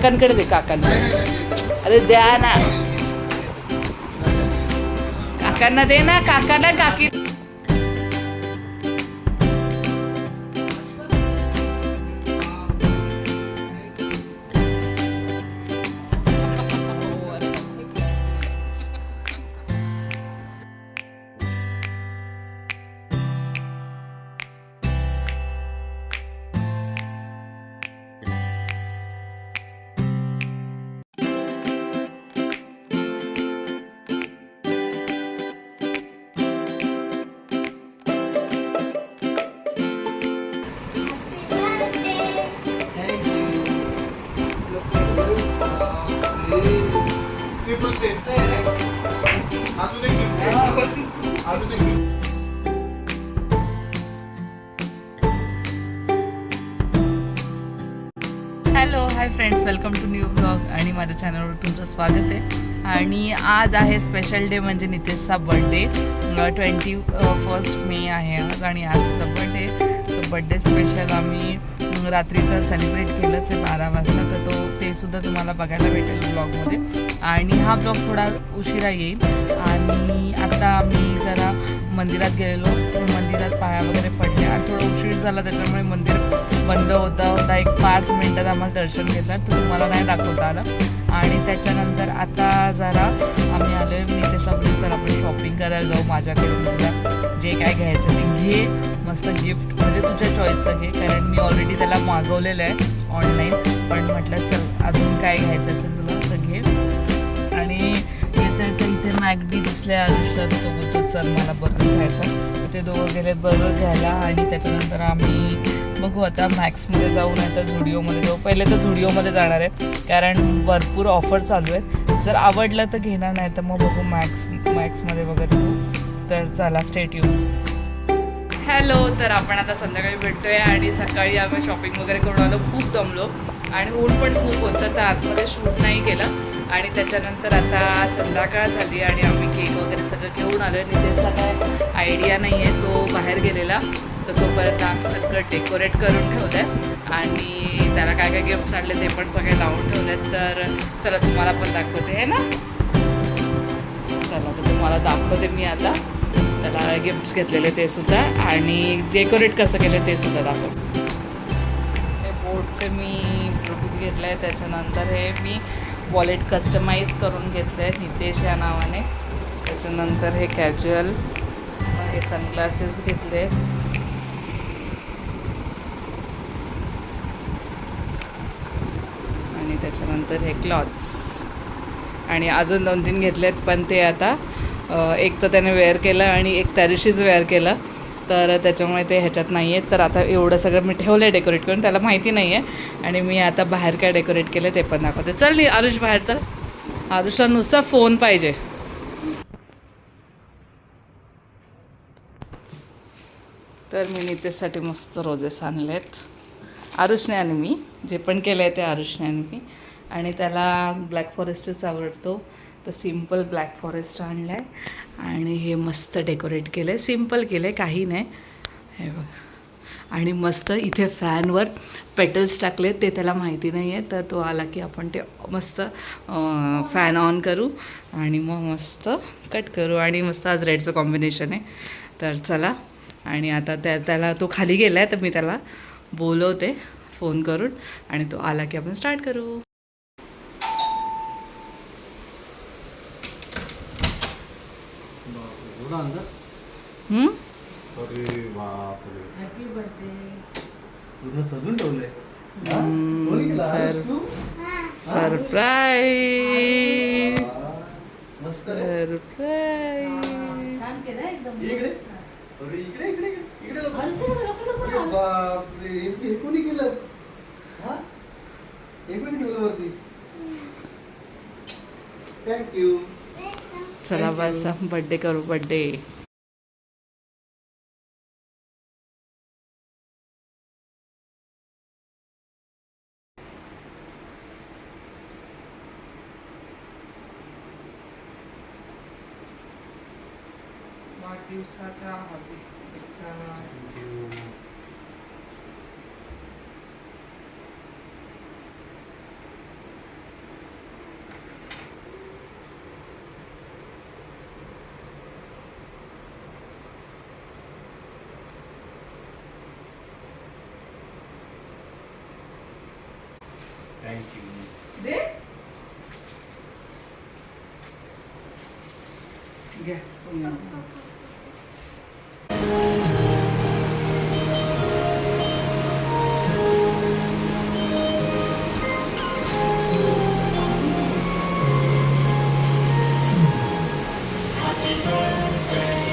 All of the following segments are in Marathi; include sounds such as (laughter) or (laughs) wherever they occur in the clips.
काकांकडे दे काकांकडे अरे द्या ना काकांना दे होते. आणि आज आहे स्पेशल डे म्हणजे नितेशचा बड्डे ट्वेंटी फर्स्ट मे आहे आज आणि आज त्याचा बड्डे बड्डे स्पेशल आम्ही रात्री तर सेलिब्रेट केलंच आहे बारा वाजता. तर तो ते सुद्धा तुम्हाला बघायला भेटेल ब्लॉगमध्ये आणि हा ब्लॉग थोडा उशिरा येईल. आणि आता आम्ही जरा मंदिरात गेलेलो. मंदिरात पाया वगैरे पडले आणि थोडं उशीर झाला त्याच्यामुळे मंदिर बंद होता. होता एक पाच मिनटात आम्हाला दर्शन घेतलं. तर तुम्हाला नाही दाखवता आलं. आणि त्याच्यानंतर आता जरा आम्ही आलो आहे मी त्याच्या चला आपण शॉपिंग करायला जाऊ माझ्याकडून तुला. जे काय घ्यायचं ते घे. मस्त गिफ्ट म्हणजे तुझ्या चॉईसचं घे. कारण मी ऑलरेडी त्याला मागवलेलं आहे ऑनलाईन पण म्हटलं चल अजून काय घ्यायचं असेल तुला तर घे. आणि इथे तर इथे मॅगडी दिसले आयुष्यात. तो बोलतो चल मला बर्गर खायचा. ते दोघं गेले बर्गर घ्यायला. आणि त्याच्यानंतर आम्ही बघू आता मॅक्समध्ये जाऊ नाही तर झुडिओमध्ये जाऊ. पहिले तर झुडिओमध्ये जाणार आहे कारण भरपूर ऑफर चालू आहेत. जर आवडलं तर घेणार नाही तर मग बघू मॅक्स मॅक्समध्ये वगैरे तर चला स्टेट येऊ हॅलो तर आपण आता संध्याकाळी भेटतोय आणि सकाळी आम्ही शॉपिंग वगैरे करून आलो खूप दमलो. आणि ऊन पण खूप होतं तर आतमध्ये शूट नाही केलं. आणि त्याच्यानंतर आता संध्याकाळ झाली आणि आम्ही केक वगैरे सगळं घेऊन आलो आहे नितेशला काय आयडिया नाही आहे तो बाहेर गेलेला. तर तोपर्यंत आम्ही सगळं डेकोरेट करून ठेवलं आहे आणि त्याला काय काय गिफ्ट्स आणले ते पण सगळे लावून ठेवले तर चला तुम्हाला पण दाखवते आहे ना? चला तर तुम्हाला दाखवते मी आता. त्याला गिफ्ट्स घेतलेले ते सुद्धा. आणि डेकोरेट कसं केलं ते सुद्धा दाखव. हे बोटचे मी ब्लूटूथ घेतलं आहे त्याच्यानंतर हे मी वॉलेट कस्टमाइज करून घेतलं आहे नितेश या नावाने. त्याच्यानंतर हे कॅज्युअल हे सनग्लासेस घेतले आणि त्याच्यानंतर हे क्लॉथ्स आणि अजून दोन तीन घेतलेत पण ते आता एक तर त्याने वेअर केलं आणि एक त्या दिवशीच वेअर केलं. तर त्याच्यामुळे ते ह्याच्यात नाही आहेत तर आता एवढं सगळं मी ठेवलं आहे डेकोरेट करून त्याला माहिती नाही आहे आणि मी आता बाहेर काय डेकोरेट केलं ते पण दाखवते. चल आरुष बाहेर चल. आरुषला नुसता फोन पाहिजे. तर मी नितेशसाठी मस्त रोजेस आणलेत. आरुषने आणि मी जे पण केलं आहे ते आरुषने आणि मी. आणि त्याला ब्लॅक फॉरेस्टच आवडतो. तर सिंपल ब्लॅक फॉरेस्ट आणलं आहे आणि हे मस्त डेकोरेट केलं आहे सिंपल केलं आहे काही नाही. हे बघ. आणि मस्त इथे फॅनवर पेटल्स टाकले ते त्याला माहिती नाही आहे तर तो आला की आपण ते मस्त फॅन ऑन करू आणि मग मस्त कट करू. आणि मस्त आज रेडचं कॉम्बिनेशन आहे. तर चला. आणि आता त्या त्याला तो खाली गेला आहे तर मी त्याला बोलवते फोन करून. आणि तो आला की आपण स्टार्ट करू. हम्म? अरे बापरे पूर्ण सजून ठेवलंय हा? हम्म, कोणी केलं? सर- आरुष तू? सरप्राईज हा. मस्त रे. सरप्राईज इकडे अरे इकडे इकडे इकडे. इकडे लवकर. अरे बापरे हे- हे कोणी केलं हा ठेवलं वरती थँक्यू चला बस बड्डे करू बड्डे वाढदिवसाच्या हार्दिक शुभेच्छा. थँक्यू दे. घ्या तुम्ही.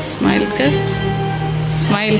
स्माइल कर. स्माइल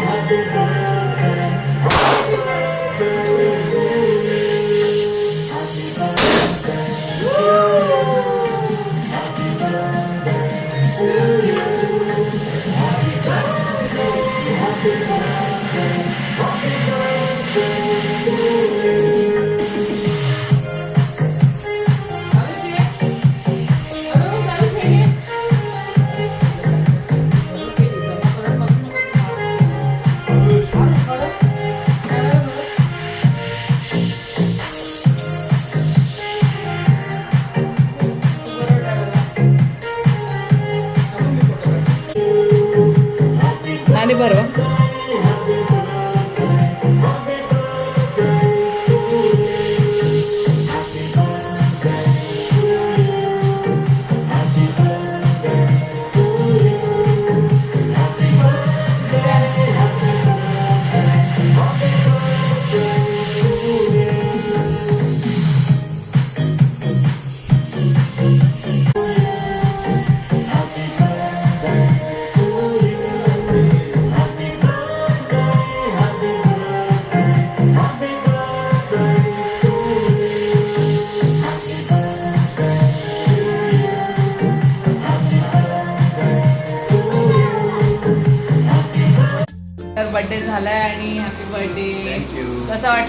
आणि भरवा तर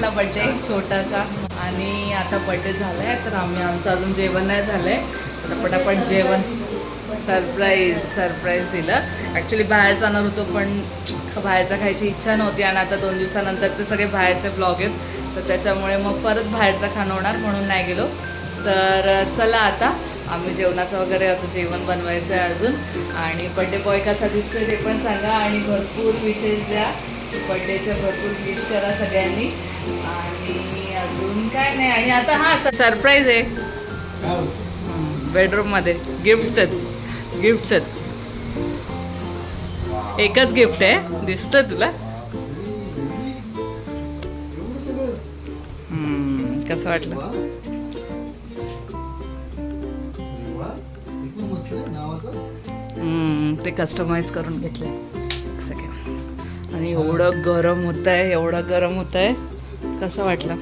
कसा बड्डे बर्थडे छोटासा आणि आता बर्थडे झालाय तर आम्ही आमचं अजून जेवण नाही झालंय. आता पटापट जेवण. सरप्राईज सरप्राईज दिलं. ॲक्च्युली बाहेर जाणार होतो पण बाहेरचं खायची इच्छा नव्हती आणि आता दोन दिवसानंतरचे सगळे बाहेरचे ब्लॉग आहेत. तर त्याच्यामुळे मग परत बाहेरचं खाणं होणार म्हणून नाही गेलो. तर चला आता आम्ही जेवणाचं वगैरे आता जेवण बनवायचं आहे अजून. आणि बड्डे बॉय कसा दिसतोय ते पण सांगा आणि भरपूर विशेष द्या. बड्डेच्या भरपूर विश करा सगळ्यांनी. आणि अजून काय नाही. आणि आता हा सरप्राईज आहे. काय होतं? बेडरूममध्ये गिफ्ट्स आहेत. गिफ्ट्स आहेत. एकच गिफ्ट आहे. दिसतं तुला? सगळं कसं वाटलं? ते कस्टमाइज करून घेतले सेकंड आणि एवढं गरम होत आहे एवढं गरम होत आहे कसं वाटलं?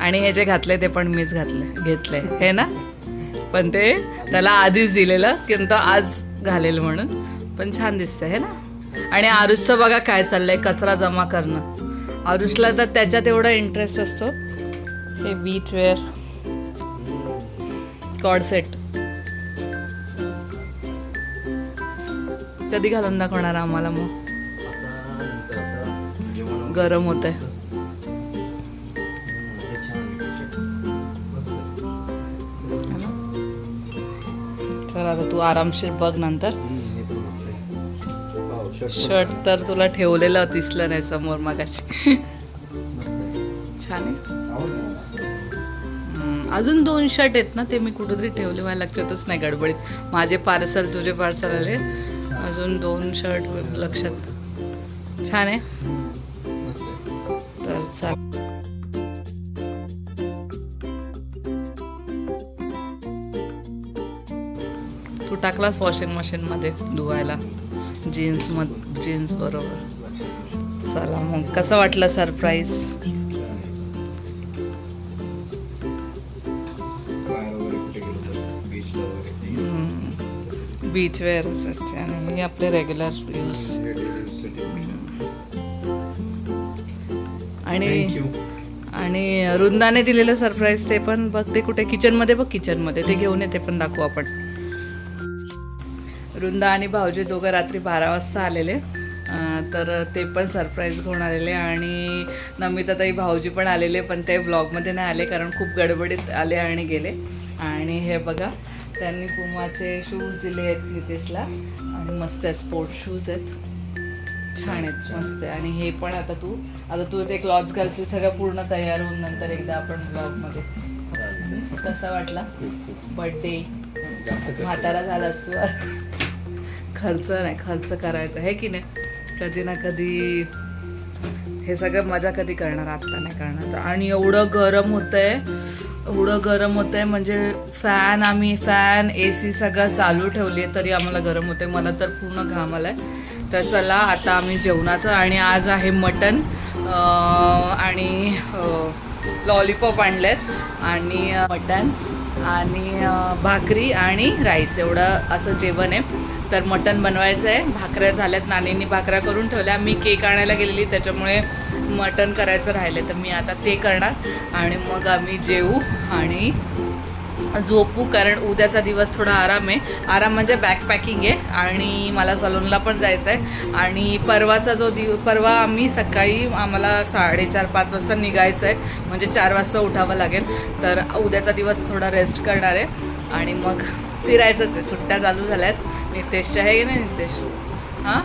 आणि हे जे घातले ते पण मीच घातले घेतले हे ना? पण ते त्याला आधीच दिलेलं की तो आज घालेल म्हणून. पण छान दिसतंय हे ना? आणि आरुषचं बघा काय चाललंय कचरा जमा करणं. आरुषला तर त्याच्यात एवढा इंटरेस्ट असतो. हे बीच वेअर कॉड सेट कधी घालून दाखवणार आम्हाला मग? गरम होत आहे तर आता तू आरामशीर बघ नंतर. शर्ट तर तुला ठेवलेलं दिसलं नाही समोर मगाशी. छान आहे. अजून दोन शर्ट आहेत ना ते मी कुठेतरी ठेवले मला लक्षातच नाही गडबडीत. माझे पार्सल तुझे पार्सल आले. अजून दोन शर्ट लक्षात. छान आहे. तू टाकलास वॉशिंग मशीन मध्ये धुवायला? जीन्स मध जीन्स बरोबर. चला मग कसं वाटलं सरप्राईज बीच वेअर असते आणि हे आपले रेग्युलर यूज आणि आणि रुंदाने दिलेलं सरप्राईज ते पण बघ ते कुठे किचनमध्ये बघ किचनमध्ये ते घेऊन ये ते पण दाखवू आपण. रुंदा आणि भाऊजी दोघं रात्री बारा वाजता आलेले. तर ते पण सरप्राईज घेऊन आलेले आणि नमिताताई भाऊजी पण आलेले पण ते ब्लॉगमध्ये नाही आले कारण खूप गडबडीत आले आणि गेले. आणि हे बघा त्यांनी पुमाचे शूज दिले आहेत नितेशला आणि मस्त आहे स्पोर्ट्स शूज आहेत. छान आहेत मस्त आहे आणि हे पण आता तू आता तू ते क्लॉथ घालशील सगळं पूर्ण तयार होऊन नंतर एकदा आपण ब्लॉगमध्ये कसा वाटला? बर्थडे म्हातारा झाला असतो (laughs) खर्च नाही खर्च करायचा आहे की नाही? कधी ना कधी हे सगळं मजा कधी करणार आत्ता नाही करणार. आणि एवढं गरम होतंय एवढं गरम होतंय म्हणजे फॅन आम्ही फॅन ए सी सगळं चालू ठेवली आहे तरी आम्हाला गरम होते मला तर पूर्ण घाम आलाय. तर चला आता आम्ही जेवणाचं आणि आज आहे मटन आणि लॉलीपॉप आणलेत. आणि मटन. आणि भाकरी आणि राईस. एवढं असं जेवण आहे. तर मटन बनवायचं आहे. भाकऱ्या झाल्यात. नानींनी भाकऱ्या करून ठेवल्या. मी केक आणायला गेलेली. त्याच्यामुळे मटन करायचं राहिलं तर मी आता ते करणार. आणि मग आम्ही जेऊ आणि झोपू कारण उद्याचा दिवस थोडा आराम आहे. आराम म्हणजे बॅकपॅकिंग आहे आणि मला सलूनला पण जायचं आहे. आणि परवाचा जो दिव परवा आम्ही सकाळी आम्हाला साडेचार पाच वाजता निघायचं आहे. म्हणजे चार वाजता उठावं लागेल. तर उद्याचा दिवस थोडा रेस्ट करणार आहे. आणि मग फिरायचंच आहे. सुट्ट्या चालू झाल्यात. नितेशच्या आहे की नाही नितेश? हां?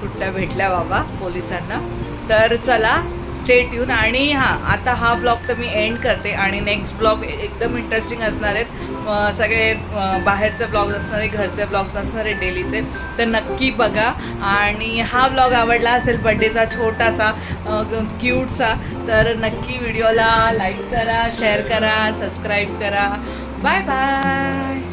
सुट्ट्या भेटल्या बाबा पोलिसांना. तर चला स्टेट येऊन आणि हां आता हा ब्लॉग तर मी एंड करते आणि नेक्स्ट ब्लॉग एकदम इंटरेस्टिंग असणार आहेत. सगळे बाहेरचे ब्लॉग्स असणार आहे घरचे ब्लॉग्स असणार आहेत डेलीचे. तर नक्की बघा. आणि हा ब्लॉग आवडला असेल बड्डेचा छोटासा क्यूटसा तर नक्की व्हिडिओला लाईक करा शेअर करा सबस्क्राईब करा. Bye bye